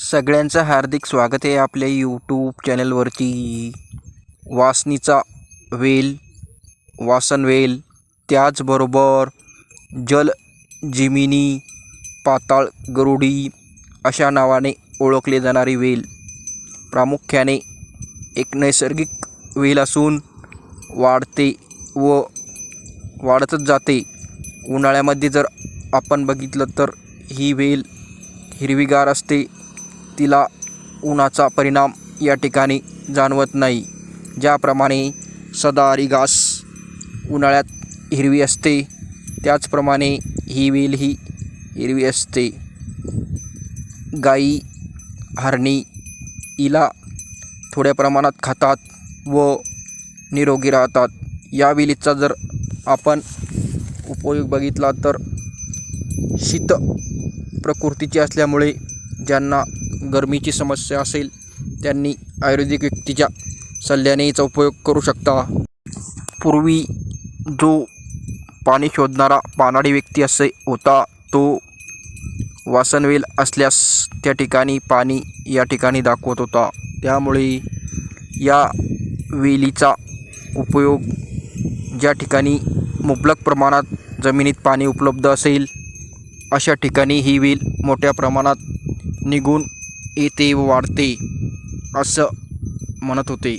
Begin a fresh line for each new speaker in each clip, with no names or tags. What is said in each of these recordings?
सगळ्यांचं हार्दिक स्वागत आहे आपल्या यूट्यूब चॅनलवरती. वासनीचा वेल वासनवेल त्याचबरोबर जल जिमिनी पाताळ गरुडी अशा नावाने ओळखले जाणारी वेल. प्रामुख्याने एक नैसर्गिक वेल असून वाढते व वाढतच जाते. उन्हाळ्यामध्ये जर आपण बघितलं तर ही वेल हिरवीगार असते तिला उन्हाचा परिणाम या ठिकाणी जाणवत नाही. ज्याप्रमाणे सदाहरी घास उन्हाळ्यात हिरवी असते त्याचप्रमाणे ही वेल ही हिरवी असते. गाई हरणी हिला थोड्या प्रमाणात खातात व निरोगी राहतात. या वेलीचा जर आपण उपयोग बघितला तर शीत प्रकृतीची असल्यामुळे ज्यांना गरमीची समस्या असेल त्यांनी आयुर्वेदिक व्यक्तीच्या सल्ल्याने याचा उपयोग करू शकता. पूर्वी जो पाणी शोधणारा पानाडी व्यक्ती असे होता तो वासनवेल असल्यास त्या ठिकाणी पाणी या ठिकाणी दाखवत होता. त्यामुळे या वेलीचा उपयोग ज्या ठिकाणी मुबलक प्रमाणात जमिनीत पाणी उपलब्ध असेल अशा ठिकाणी ही वेल मोठ्या प्रमाणात निघून येते व वाढते असं म्हणत होते.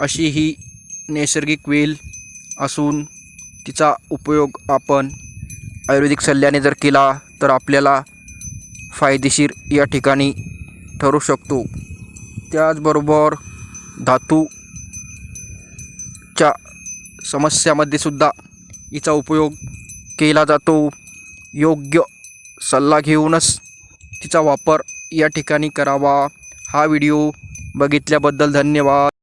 अशी ही नैसर्गिक वेल असून तिचा उपयोग आपण आयुर्वेदिक सल्ल्याने जर केला तर आपल्याला फायदेशीर या ठिकाणी ठरू शकतो. त्याचबरोबर धातूच्या समस्यामध्ये सुद्धा हिचा उपयोग केला जातो. योग्य सल्ला घेऊनच तिचा वापर या ठिकाणी करावा. हा व्हिडिओ बघितल्याबद्दल धन्यवाद.